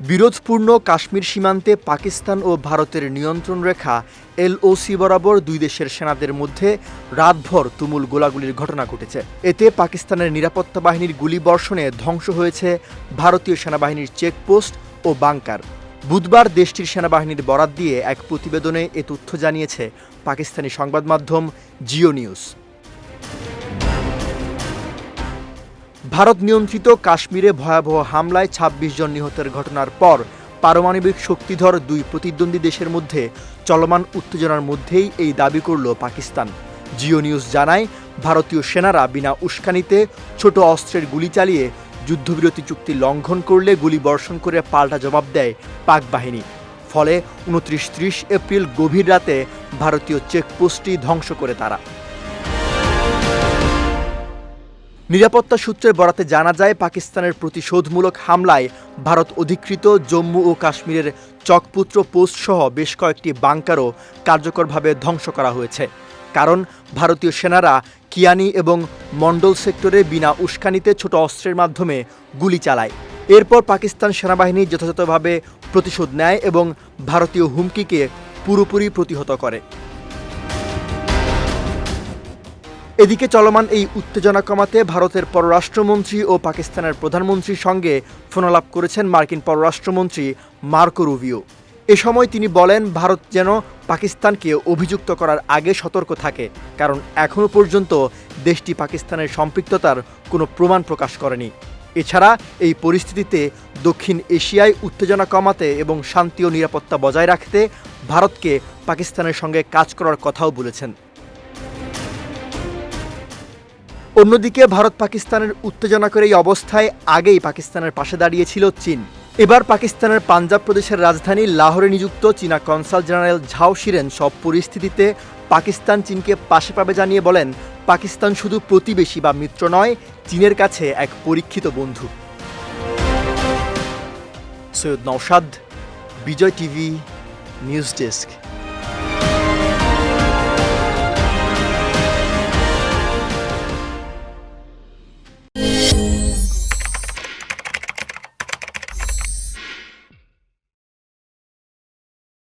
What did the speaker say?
বিরোধপূর্ণ কাশ্মীর সীমান্তে পাকিস্তান ও ভারতের নিয়ন্ত্রণ রেখা এলওসি বরাবর দুই দেশের সেনাদের মধ্যে রাতভর তুমুল গোলাগুলির ঘটনা ঘটেছে। এতে পাকিস্তানের নিরাপত্তা বাহিনীর গুলিবর্ষণে ধ্বংস হয়েছে ভারতীয় সেনাবাহিনীর চেকপোস্ট ও বাংকার। বুধবার দেশটির সেনাবাহিনীর বরাত দিয়ে এক প্রতিবেদনে এ তথ্য জানিয়েছে পাকিস্তানি সংবাদ মাধ্যম জিও নিউজ। ভারত নিয়ন্ত্রিত কাশ্মীরে ভয়াবহ হামলায় ২৬ জন নিহতের ঘটনার পর পারমাণবিক শক্তিধর দুই প্রতিদ্বন্দ্বী দেশের মধ্যে চলমান উত্তেজনার মধ্যেই এই দাবি করল পাকিস্তান। জিও নিউজ জানায়, ভারতীয় সেনারা বিনা উস্কানিতে ছোট অস্ত্রের গুলি চালিয়ে যুদ্ধবিরতি চুক্তি লঙ্ঘন করলে গুলি বর্ষণ করে পাল্টা জবাব দেয় পাক বাহিনী। ফলে উনত্রিশ ত্রিশ এপ্রিল গভীর রাতে ভারতীয় চেকপোস্টটি ধ্বংস করে তারা। নিরাপত্তা সূত্রের বরাতে জানা যায়, পাকিস্তানের প্রতিশোধমূলক হামলায় ভারত অধিকৃত জম্মু ও কাশ্মীরের চকপুত্র পোস্ট সহ বেশ কয়েকটি বাংকারও কার্যকরভাবে ধ্বংস করা হয়েছে। কারণ, ভারতীয় সেনারা কিয়ানি এবং মন্ডল সেক্টরে বিনা উস্কানিতে ছোট অস্ত্রের মাধ্যমে গুলি চালায়। এরপর পাকিস্তান সেনাবাহিনী যথাযথভাবে প্রতিশোধ নেয় এবং ভারতীয় হুমকিকে পুরোপুরি প্রতিহত করে। এদিকে চলমান এই উত্তেজনা কমাতে ভারতের পররাষ্ট্রমন্ত্রী ও পাকিস্তানের প্রধানমন্ত্রীর সঙ্গে ফোনালাপ করেছেন মার্কিন পররাষ্ট্রমন্ত্রী মার্কো রুবিও। এ সময় তিনি বলেন, ভারত যেন পাকিস্তানকে অভিযুক্ত করার আগে সতর্ক থাকে, কারণ এখনও পর্যন্ত দেশটি পাকিস্তানের সম্পৃক্ততার কোনো প্রমাণ প্রকাশ করেনি। এছাড়া এই পরিস্থিতিতে দক্ষিণ এশিয়ায় উত্তেজনা কমাতে এবং শান্তি ও নিরাপত্তা বজায় রাখতে ভারতকে পাকিস্তানের সঙ্গে কাজ করার কথাও বলেছেন। অন্যদিকে ভারত পাকিস্তানের উত্তেজনাকর এই অবস্থায় আগেই পাকিস্তানের পাশে দাঁড়িয়েছিল চীন। এবার পাকিস্তানের পাঞ্জাব প্রদেশের রাজধানী লাহোরে নিযুক্ত চীনা কনসাল জেনারেল ঝাও শিরেন সব পরিস্থিতিতে পাকিস্তান চীনকে পাশে পাবে জানিয়ে বলেন, পাকিস্তান শুধু প্রতিবেশী বা মিত্র নয়, চীনের কাছে এক পরীক্ষিত বন্ধু। Syed Naushad, Bijoy TV, news desk.